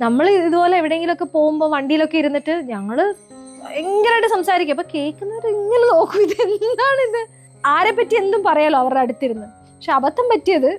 നമ്മൾ ഇതുപോലെ എവിടെയെങ്കിലുമൊക്കെ പോകുമ്പോൾ വണ്ടിയിലൊക്കെ ഇരുന്നിട്ട് ഞങ്ങൾ ഭയങ്കരമായിട്ട് സംസാരിക്കും. അപ്പൊ കേൾക്കുന്നവർ ഇങ്ങനെ നോക്കും ഇത് എന്താണ് ഇത് ആരെ പറ്റി എന്തും പറയാലോ അവരുടെ അടുത്തിരുന്ന്. പക്ഷെ അബദ്ധം പറ്റിയത്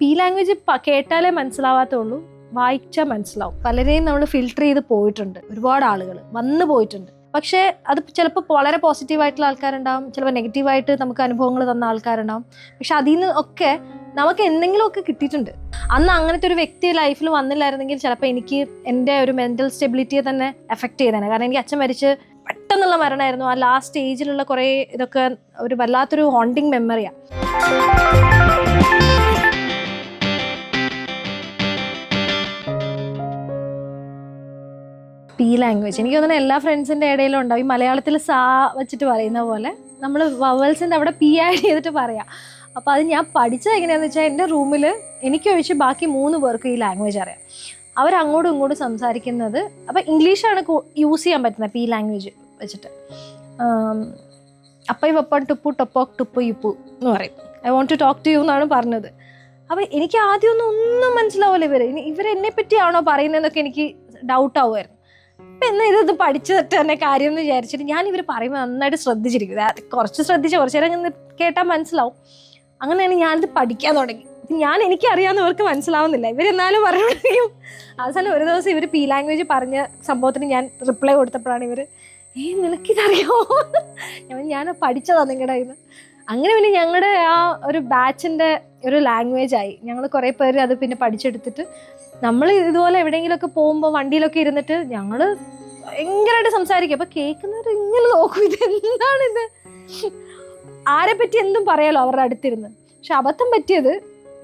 പി ലാംഗ്വേജ് കേട്ടാലേ മനസ്സിലാവാത്തുള്ളൂ വായിച്ചാൽ മനസ്സിലാവും. പലരെയും നമ്മൾ ഫിൽട്ടർ ചെയ്ത് പോയിട്ടുണ്ട്. ഒരുപാട് ആളുകൾ വന്നു പോയിട്ടുണ്ട്. പക്ഷേ അത് ചിലപ്പോൾ വളരെ പോസിറ്റീവായിട്ടുള്ള ആൾക്കാരുണ്ടാവും ചിലപ്പോൾ നെഗറ്റീവായിട്ട് നമുക്ക് അനുഭവങ്ങൾ തന്ന ആൾക്കാരുണ്ടാവും. പക്ഷെ അതിൽ നിന്ന് ഒക്കെ നമുക്ക് എന്തെങ്കിലുമൊക്കെ കിട്ടിയിട്ടുണ്ട്. അന്ന് അങ്ങനത്തെ ഒരു വ്യക്തി ലൈഫിൽ വന്നില്ലായിരുന്നെങ്കിൽ ചിലപ്പോൾ എനിക്ക് എന്റെ ഒരു മെന്റൽ സ്റ്റെബിലിറ്റിയെ തന്നെ എഫക്ട് ചെയ്തേനെ. കാരണം എനിക്ക് അച്ഛൻ മരിച്ച് പെട്ടെന്നുള്ള മരണമായിരുന്നു ആ ലാസ്റ്റ് സ്റ്റേജിലുള്ള കുറേ ഇതൊക്കെ ഒരു വല്ലാത്തൊരു ഹോണ്ടിങ് മെമ്മറിയാണ് പി ലാംഗ്വേജ് എനിക്ക് തോന്നുന്നു എല്ലാ ഫ്രണ്ട്സിന്റെ ഇടയിലും ഉണ്ടാവും. ഈ മലയാളത്തിൽ സാ വെച്ചിട്ട് പറയുന്ന പോലെ നമ്മൾ വവൽസിന്റെ അവിടെ പി ആഡ് ചെയ്തിട്ട് പറയാം. അപ്പോൾ അത് ഞാൻ പഠിച്ചത് എങ്ങനെയാണെന്ന് വെച്ചാൽ എന്റെ റൂമിൽ എനിക്ക് ഒഴിച്ച് ബാക്കി മൂന്ന് പേർക്ക് ഈ ലാംഗ്വേജ് അറിയാം. അവരങ്ങോട്ടും ഇങ്ങോട്ടും സംസാരിക്കുന്നത് അപ്പോൾ ഇംഗ്ലീഷാണ് യൂസ് ചെയ്യാൻ പറ്റുന്നത് ഈ ലാംഗ്വേജ് വെച്ചിട്ട്. അപ്പൈ വെപ്പൺ ടുപ്പു ടൊപ്പോക്ക് ടുപ്പു യുപ്പു എന്ന് പറയും. I want to talk to you എന്നാണ് പറഞ്ഞത്. അപ്പോൾ എനിക്ക് ആദ്യമൊന്നും ഒന്നും മനസ്സിലാവില്ല ഇവർ ഇവരെന്നെ പറ്റിയാണോ പറയുന്നതെന്നൊക്കെ എനിക്ക് ഡൗട്ട് ആവുമായിരുന്നു. അപ്പം എന്നാൽ ഇതൊന്ന് പഠിച്ചിട്ട് തന്നെ കാര്യം എന്ന് വിചാരിച്ചിട്ട് ഞാൻ ഇവർ പറയുമ്പോൾ നന്നായിട്ട് ശ്രദ്ധിച്ചിരിക്കും. കുറച്ച് ശ്രദ്ധിച്ച് കുറച്ച് നേരം കേട്ടാൽ മനസ്സിലാവും. അങ്ങനെയാണ് ഞാനിത് പഠിക്കാൻ തുടങ്ങി. ഞാൻ എനിക്കറിയാവുന്ന ഇവർക്ക് മനസ്സിലാവുന്നില്ല. ഇവരെന്നാലും പറയുമ്പോഴേക്കും അവസാനം ഒരു ദിവസം ഇവർ പി ലാംഗ്വേജ് പറഞ്ഞ സംഭവത്തിന് ഞാൻ റിപ്ലൈ കൊടുത്തപ്പോഴാണ് ഇവർ ഏ നിനക്കിതറിയോ? ഞാൻ ഞാൻ പഠിച്ചതാണ് നിങ്ങളുടെ കയ്യിൽ അങ്ങനെ പിന്നെ ഞങ്ങളുടെ ആ ഒരു ബാച്ചിന്റെ ഒരു ലാംഗ്വേജ് ആയി. ഞങ്ങൾ കുറേ പേര് അത് പിന്നെ പഠിച്ചെടുത്തിട്ട് നമ്മൾ ഇതുപോലെ എവിടെയെങ്കിലുമൊക്കെ പോകുമ്പോൾ വണ്ടിയിലൊക്കെ ഇരുന്നിട്ട് ഞങ്ങൾ ഭയങ്കരമായിട്ട് സംസാരിക്കും. അപ്പോൾ കേൾക്കുന്നവർ ഇങ്ങനെ നോക്കും. ഇത്? എന്താണ് ഇത് ആരെ പറ്റി എന്തും പറയാലോ അവരുടെ അടുത്തിരുന്ന്. പക്ഷെ അബദ്ധം പറ്റിയത്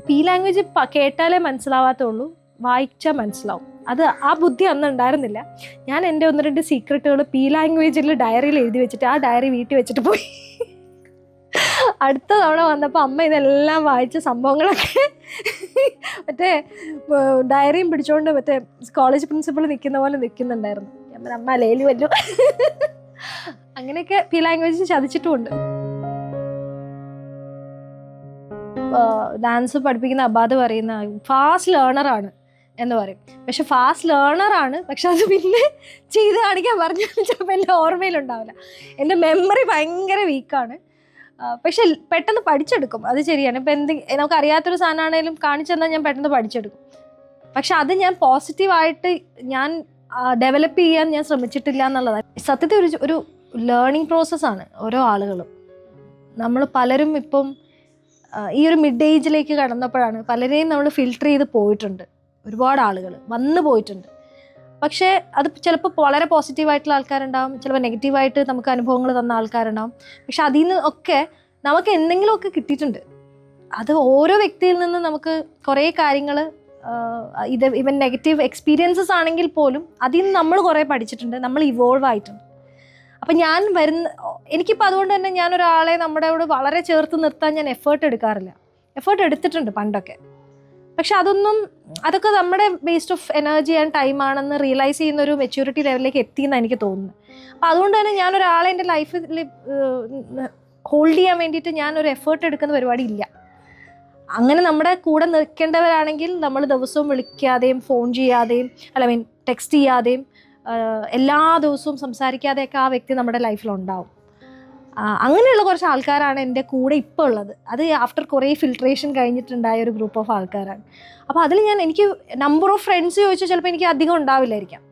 പി ലാംഗ്വേജ് കേട്ടാലേ മനസ്സിലാവാത്തുള്ളൂ വായിച്ചാൽ മനസ്സിലാവും. അത് ആ ബുദ്ധി അന്ന് ഉണ്ടായിരുന്നില്ല. ഞാൻ എന്റെ ഒന്ന് രണ്ട് സീക്രട്ടുകൾ പി ലാംഗ്വേജിൽ ഡയറിയിൽ എഴുതി വെച്ചിട്ട് ആ ഡയറി വീട്ടിൽ വെച്ചിട്ട് പോയി. അടുത്ത തവണ വന്നപ്പോൾ അമ്മ ഇതെല്ലാം വായിച്ച സംഭവങ്ങളൊക്കെ മറ്റേ ഡയറിയും പിടിച്ചുകൊണ്ട് മറ്റേ കോളേജ് പ്രിൻസിപ്പൾ നിൽക്കുന്ന പോലെ നിൽക്കുന്നുണ്ടായിരുന്നു അമ്മ ലേലി വല്ലു അങ്ങനെയൊക്കെ പി ലാംഗ്വേജ് ചതിച്ചിട്ടുമുണ്ട്. ഡാൻസ് പഠിപ്പിക്കുന്ന അബാദ് പറയുന്ന ഫാസ്റ്റ് ലേണറാണ് എന്ന് പറയും. പക്ഷെ ഫാസ്റ്റ് ലേണറാണ് പക്ഷെ അത് പിന്നെ ചെയ്ത് കാണിക്കാൻ പറഞ്ഞാൽ ചിലപ്പോൾ എന്റെ ഓർമ്മയിലുണ്ടാവില്ല. എന്റെ മെമ്മറി ഭയങ്കര വീക്കാണ് പക്ഷെ പെട്ടെന്ന് പഠിച്ചെടുക്കും. അത് ശരിയാണ്. ഇപ്പം എന്ത് നമുക്ക് അറിയാത്തൊരു സാധനമാണേലും കാണിച്ചു തന്നാൽ ഞാൻ പെട്ടെന്ന് പഠിച്ചെടുക്കും. പക്ഷെ അത് ഞാൻ പോസിറ്റീവായിട്ട് ഞാൻ ഡെവലപ്പ് ചെയ്യാൻ ഞാൻ ശ്രമിച്ചിട്ടില്ല എന്നുള്ളതാണ്. സത്യത്തിൽ ഒരു ഒരു ലേണിംഗ് പ്രോസസ്സാണ് ഓരോ ആളുകളും. നമ്മൾ പലരും ഇപ്പം ഈ ഒരു മിഡ് ഏജിലേക്ക് കടന്നപ്പോഴാണ് പലരെയും നമ്മൾ ഫിൽട്ടർ ചെയ്ത് പോയിട്ടുണ്ട്. ഒരുപാട് ആളുകൾ വന്നു പോയിട്ടുണ്ട്. പക്ഷേ അത് ചിലപ്പോൾ വളരെ പോസിറ്റീവായിട്ടുള്ള ആൾക്കാരുണ്ടാവും ചിലപ്പോൾ നെഗറ്റീവായിട്ട് നമുക്ക് അനുഭവങ്ങൾ തന്ന ആൾക്കാരുണ്ടാവും. പക്ഷെ അതിൽ നിന്ന് ഒക്കെ നമുക്ക് എന്തെങ്കിലുമൊക്കെ കിട്ടിയിട്ടുണ്ട്. അത് ഓരോ വ്യക്തിയിൽ നിന്ന് നമുക്ക് കുറേ കാര്യങ്ങൾ ഇത് ഇവൻ നെഗറ്റീവ് എക്സ്പീരിയൻസസ് ആണെങ്കിൽ പോലും അതിൽ നിന്ന് നമ്മൾ കുറേ പഠിച്ചിട്ടുണ്ട് നമ്മൾ ഇവോൾവ് ആയിട്ടുണ്ട്. അപ്പം ഞാൻ വരുന്ന എനിക്കിപ്പോൾ അതുകൊണ്ട് തന്നെ ഞാൻ ഒരാളെ നമ്മുടെ കൂടെ വളരെ ചേർത്ത് നിർത്താൻ ഞാൻ എഫേർട്ട് എടുക്കാറില്ല. എഫേർട്ട് എടുത്തിട്ടുണ്ട് പണ്ടൊക്കെ. പക്ഷെ അതൊന്നും അതൊക്കെ നമ്മുടെ waste of energy and time ആണെന്ന് റിയലൈസ് ചെയ്യുന്ന ഒരു മെച്യൂരിറ്റി ലെവലിലേക്ക് എത്തിയെന്നാണ് എനിക്ക് തോന്നുന്നത് അപ്പം അതുകൊണ്ട് തന്നെ ഞാൻ ഒരാളെ എന്റെ ലൈഫിൽ ഹോൾഡ് ചെയ്യാൻ വേണ്ടിയിട്ട് ഞാൻ ഒരു എഫേർട്ട് എടുക്കുന്ന പരിപാടി ഇല്ല. അങ്ങനെ നമ്മുടെ കൂടെ നിൽക്കേണ്ടവരാണെങ്കിൽ നമ്മൾ ദിവസവും വിളിക്കാതെയും ഫോൺ ചെയ്യാതെയും അല്ല മീൻ ടെക്സ്റ്റ് ചെയ്യാതെയും എല്ലാ ദിവസവും സംസാരിക്കാതെയൊക്കെ ആ വ്യക്തി നമ്മുടെ ലൈഫിൽ ഉണ്ടാവും അങ്ങനെയുള്ള കുറച്ച് ആൾക്കാരാണ് എന്റെ കൂടെ ഇപ്പോൾ ഉള്ളത്. അത് ആഫ്റ്റർ കുറേ ഫിൽട്രേഷൻ കഴിഞ്ഞിട്ടുണ്ടായ ഒരു ഗ്രൂപ്പ് ഓഫ് ആൾക്കാരാണ്. അപ്പോൾ അതിൽ ഞാൻ എനിക്ക് നമ്പർ ഓഫ് ഫ്രണ്ട്സ് ചോദിച്ചാൽ ചിലപ്പോൾ എനിക്ക് അധികം ഉണ്ടാവില്ലായിരിക്കാം.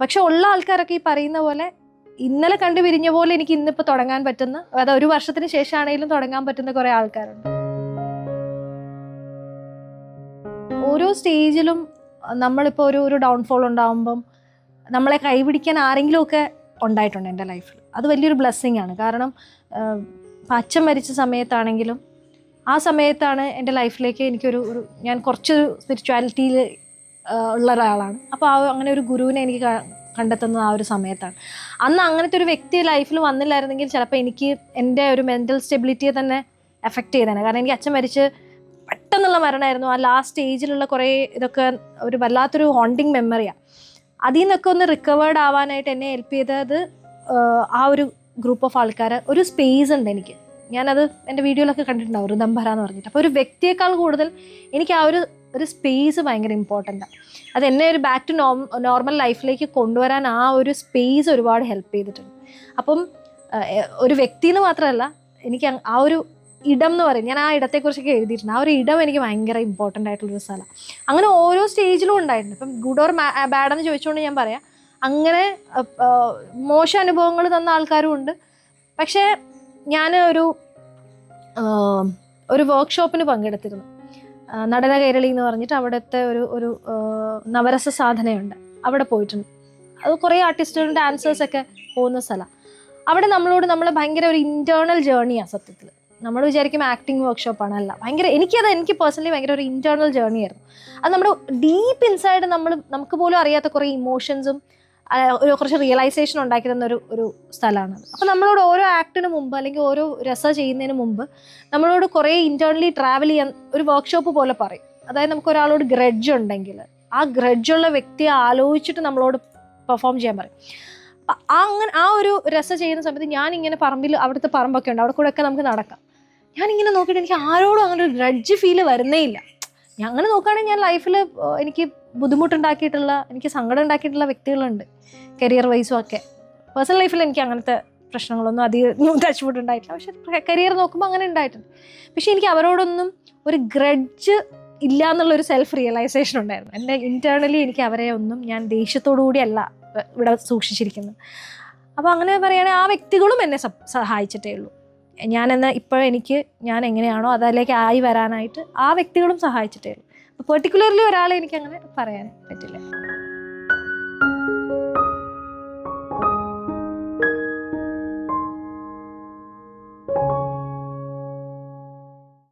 പക്ഷെ ഉള്ള ആൾക്കാരൊക്കെ ഈ പറയുന്ന പോലെ ഇന്നലെ കണ്ടു പിരിഞ്ഞ പോലെ എനിക്ക് ഇന്നിപ്പോൾ തുടങ്ങാൻ പറ്റുന്ന അതായത് ഒരു വർഷത്തിന് ശേഷമാണെങ്കിലും തുടങ്ങാൻ പറ്റുന്ന കുറേ ആൾക്കാരുണ്ട്. ഓരോ സ്റ്റേജിലും നമ്മളിപ്പോൾ ഒരു ഒരു ഡൗൺഫോൾ ഉണ്ടാകുമ്പം നമ്മളെ കൈപിടിക്കാൻ ആരെങ്കിലുമൊക്കെ ഉണ്ടായിട്ടുണ്ട് എന്റെ ലൈഫിൽ അത് വലിയൊരു ബ്ലെസ്സിങ് ആണ്. കാരണം അച്ഛൻ മരിച്ച സമയത്താണെങ്കിലും ആ സമയത്താണ് എന്റെ ലൈഫിലേക്ക് എനിക്കൊരു ഒരു ഞാൻ കുറച്ച് സ്പിരിച്വാലിറ്റിയിൽ ഉള്ള ഒരാളാണ്. അപ്പോൾ ആ അങ്ങനെ ഒരു ഗുരുവിനെ എനിക്ക് കണ്ടെത്തുന്നത് ആ ഒരു സമയത്താണ്. അന്ന് അങ്ങനത്തെ ഒരു വ്യക്തി ലൈഫിൽ വന്നില്ലായിരുന്നെങ്കിൽ ചിലപ്പോൾ എനിക്ക് എന്റെ ഒരു മെന്റൽ സ്റ്റെബിലിറ്റിയെ തന്നെ എഫക്റ്റ് ചെയ്തേനെ. കാരണം എനിക്ക് അച്ഛൻ മരിച്ച് പെട്ടെന്നുള്ള മരണമായിരുന്നു ആ ലാസ്റ്റ് ഏജിലുള്ള കുറേ ഇതൊക്കെ ഒരു വല്ലാത്തൊരു ഹോണ്ടിങ് മെമ്മറിയാണ് അതിൽ നിന്നൊക്കെ ഒന്ന് റിക്കവേർഡ് ആവാനായിട്ട് എന്നെ ഹെൽപ്പ് ചെയ്തത് ആ ഒരു ഗ്രൂപ്പ് ഓഫ് ആൾക്കാർ ഒരു സ്പേസ് ഉണ്ട് എനിക്ക്. ഞാനത് എന്റെ വീഡിയോയിലൊക്കെ കണ്ടിട്ടുണ്ടാവും ഒരു എന്ന് പറഞ്ഞിട്ട്. അപ്പോൾ ഒരു വ്യക്തിയേക്കാൾ കൂടുതൽ എനിക്ക് ആ ഒരു ഒരു സ്പേസ് ഭയങ്കര ആണ് അത് എന്നെ ഒരു ബാക്ക് ടു നോർമൽ ലൈഫിലേക്ക് കൊണ്ടുവരാൻ ആ ഒരു സ്പേസ് ഒരുപാട് ഹെൽപ്പ് ചെയ്തിട്ടുണ്ട്. അപ്പം ഒരു വ്യക്തി എന്ന് മാത്രമല്ല എനിക്ക് ആ ഒരു ഇടം എന്ന് പറയും. ഞാൻ ആ ഇടത്തെക്കുറിച്ചൊക്കെ എഴുതിയിട്ടുണ്ട്. ആ ഒരു ഇടം എനിക്ക് ഭയങ്കര ഇമ്പോർട്ടന്റ് ആയിട്ടുള്ളൊരു സ്ഥലമാണ് അങ്ങനെ ഓരോ സ്റ്റേജിലും ഉണ്ടായിട്ടുണ്ട്. ഇപ്പം ഗുഡ് ഓർ ബാഡ് എന്ന് ചോദിച്ചുകൊണ്ട് ഞാൻ പറയാം. അങ്ങനെ മോശം അനുഭവങ്ങൾ തന്ന ആൾക്കാരും ഉണ്ട്. പക്ഷേ ഞാൻ ഒരു ഒരു വർക്ക്ഷോപ്പിന് പങ്കെടുത്തിരുന്നു. നടന കൈരളി എന്ന് പറഞ്ഞിട്ട് അവിടുത്തെ ഒരു ഒരു നവരസ സാധനയുണ്ട്. അവിടെ പോയിട്ടുണ്ട്. അത് കുറേ ആർട്ടിസ്റ്റുകളും ഡാൻസേഴ്സൊക്കെ പോകുന്ന സ്ഥലമാണ് അവിടെ നമ്മളോട് നമ്മളെ ഭയങ്കര ഒരു ഇന്റേർണൽ ജേണിയാണ് സത്യത്തിൽ നമ്മൾ വിചാരിക്കും ആക്ടിങ് വർക്ക്ഷോപ്പാണ് അല്ല ഭയങ്കര എനിക്കത് എനിക്ക് പേഴ്സണലി ഭയങ്കര ഒരു ഇന്റേർണൽ ജേർണി ആയിരുന്നു. അത് നമ്മുടെ ഡീപ്പ് ഇൻസൈഡ് നമ്മൾ നമുക്ക് പോലും അറിയാത്ത കുറേ ഇമോഷൻസും ഒരു കുറച്ച് റിയലൈസേഷൻ ഉണ്ടാക്കി തന്ന ഒരു ഒരു സ്ഥലമാണ് അപ്പോൾ നമ്മളോട് ഓരോ ആക്ടിന് മുമ്പ് അല്ലെങ്കിൽ ഓരോ രസ ചെയ്യുന്നതിന് മുമ്പ് നമ്മളോട് കുറേ ഇന്റേർണലി ട്രാവൽ ചെയ്യാൻ ഒരു വർക്ക്ഷോപ്പ് പോലെ പറയും. അതായത് നമുക്ക് ഒരാളോട് ഗ്രഡ്ജ് ഉണ്ടെങ്കിൽ ആ ഗ്രഡ്ജുള്ള വ്യക്തിയെ ആലോചിച്ചിട്ട് നമ്മളോട് പെർഫോം ചെയ്യാൻ പറയും. അങ്ങനെ ആ ഒരു രസ ചെയ്യുന്ന സമയത്ത് ഞാൻ ഇങ്ങനെ പറമ്പിൽ അവിടുത്തെ പറമ്പൊക്കെ ഉണ്ട്. അവിടെ കൂടെ ഒക്കെ നമുക്ക് നടക്കാം. ഞാൻ ഇങ്ങനെ നോക്കിയിട്ട് എനിക്ക് ആരോടും അങ്ങനെ ഒരു ഗ്രഡ്ജ് ഫീൽ വരുന്നേ ഇല്ല. അങ്ങനെ നോക്കുകയാണെങ്കിൽ ഞാൻ ലൈഫിൽ എനിക്ക് ബുദ്ധിമുട്ടുണ്ടാക്കിയിട്ടുള്ള എനിക്ക് സങ്കടം ഉണ്ടാക്കിയിട്ടുള്ള വ്യക്തികളുണ്ട്. കരിയർ വൈസും ഒക്കെ. പേഴ്സണൽ ലൈഫിൽ എനിക്ക് അങ്ങനത്തെ പ്രശ്നങ്ങളൊന്നും അധികം ടച്ച് ഉണ്ടായിട്ടില്ല. പക്ഷെ കരിയർ നോക്കുമ്പോൾ അങ്ങനെ ഉണ്ടായിട്ടുണ്ട്. പക്ഷേ എനിക്ക് അവരോടൊന്നും ഒരു ഗ്രഡ്ജ് ഇല്ല എന്നുള്ളൊരു സെൽഫ് റിയലൈസേഷൻ ഉണ്ടായിരുന്നു. എന്റെ ഇന്റേർണലി എനിക്ക് അവരെ ഒന്നും ഞാൻ ദേഷ്യത്തോടു കൂടിയല്ല ഇവിടെ സൂക്ഷിച്ചിരിക്കുന്നത്. അപ്പോൾ അങ്ങനെ പറയുകയാണെങ്കിൽ ആ വ്യക്തികളും എന്നെ സഹായിച്ചിട്ടേ ഉള്ളൂ. ഞാൻ എന്നാൽ ഇപ്പോൾ എനിക്ക് ഞാൻ എങ്ങനെയാണോ അതിലേക്ക് ആയി വരാനായിട്ട് ആ വ്യക്തികളും സഹായിച്ചിട്ടേ ഉള്ളൂ. പെർട്ടിക്കുലർലി ഒരാളെ എനിക്കങ്ങനെ പറയാൻ പറ്റില്ല.